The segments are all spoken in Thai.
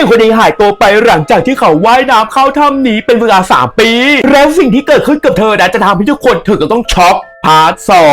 ญิงคนนี้หายตัวไปหลังจากที่เขาว่ายน้ำเข้าถ้ำนี้เป็นเวลา 3 ปี แล้วสิ่งที่เกิดขึ้นกับเธอนะจะทำให้ทุกคนถึงกับต้องช็อก พาร์ทสอ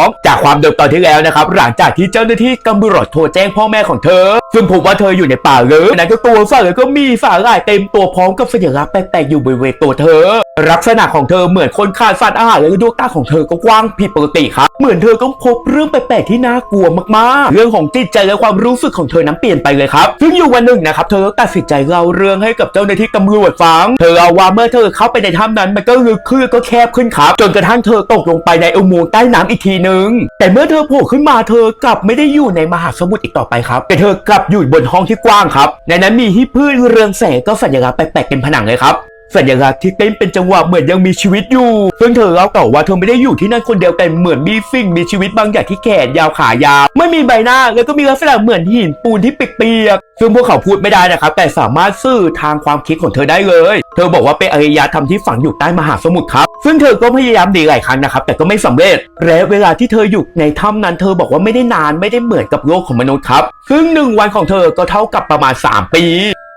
งจากความเดิมตอนที่แล้วนะครับ หลังจากที่เจ้าหน้าที่ตำรวจโทรแจ้งพ่อแม่ของเธอ ซึ่งพบว่าเธออยู่ในป่าเลยนั้นก็ตัวสาแล้วก็มีสาหร่ายเต็มตัวพร้อมกับสัญลักษณ์แปลกๆอยู่บริเวณตัวเธอ ลักษณะของเธอเหมือนคนขาดสารอาหารและดวงตาของเธอก็กว้างผิดปกติครับ เหมือนเธอก็พบเรื่องแปลกๆที่น่ากลัวมากๆ เรื่องของจิตใจและความรู้สึกของเธอนั้นเปลี่ยนไปเลยครับ ซึ่งอยู่วันหนึ่งนะครับเธอก็ตัดสินใจเล่าเรื่องให้กับเจ้าหน้าที่ตำรวจฟัง เธอเล่าว่าเมื่อเธอเข้าไปในถ้ำนั้นมันก็ลึกขึ้นก็แคบขึ้นครับ จนกระทั่งเธอตกลงไปในอุโมงค์ใต้น้ำอีกทีหนึ่งแต่เมื่อเธอโผล่ขึ้นมาเธอกลับไม่ได้อยู่ในมหาสมุทรอีกต่อไปครับ แต่เธอกลับอยู่บนห้องที่กว้างครับ ในนั้นมีที่พืชเรืองแสงก็สัญลักษณ์แปลกๆเป็นผนังเลยครับ สัญลักษณ์ที่เต้นเป็นจังหวะเหมือนยังมีชีวิตอยู่ ซึ่งเธอเล่าต่อว่าเธอไม่ได้อยู่ที่นั่นคนเดียวแต่เหมือนมีสิ่งมีชีวิตบางอย่างที่แขนยาวขายาว ไม่มีใบหน้าแล้วก็มีลักษณะเหมือนหินปูนที่เปียกๆซึ่งพวกเขาพูดไม่ได้นะครับแต่สามารถสื่อทางความคิดของเธอได้เลย เธอบอกว่าเป็นอารยธรรมที่ฝังอยู่ใต้มหาสมุทรครับ ซึ่งเธอก็พยายามดีหลายครั้งนะครับแต่ก็ไม่สำเร็จและเวลาที่เธออยู่ในถ้ำนั้นเธอบอกว่าไม่ได้นานไม่ได้เหมือนกับโลกของมนุษย์ครับ ซึ่งหนึ่งวันของเธอก็เท่ากับประมาณ 3 ปี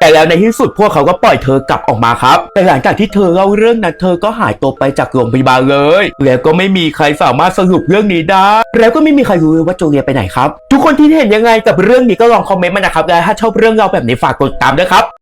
แต่แล้วในที่สุดพวกเขาก็ปล่อยเธอกลับออกมาครับ แต่หลังจากที่เธอเล่าเรื่องนั้นเธอก็หายตัวไปจากโรงพยาบาลเลย แล้วก็ไม่มีใครสามารถสรุปเรื่องนี้ได้ แล้วก็ไม่มีใครรู้เลยว่าโจเลียไปไหนครับ ทุกคนที่เห็นยังไงกับเรื่องนี้ก็ลองคอมเมนต์มานะครับและถ้าชอบเรื่องเราแบบนี้ฝากกดติดตามด้วยครับ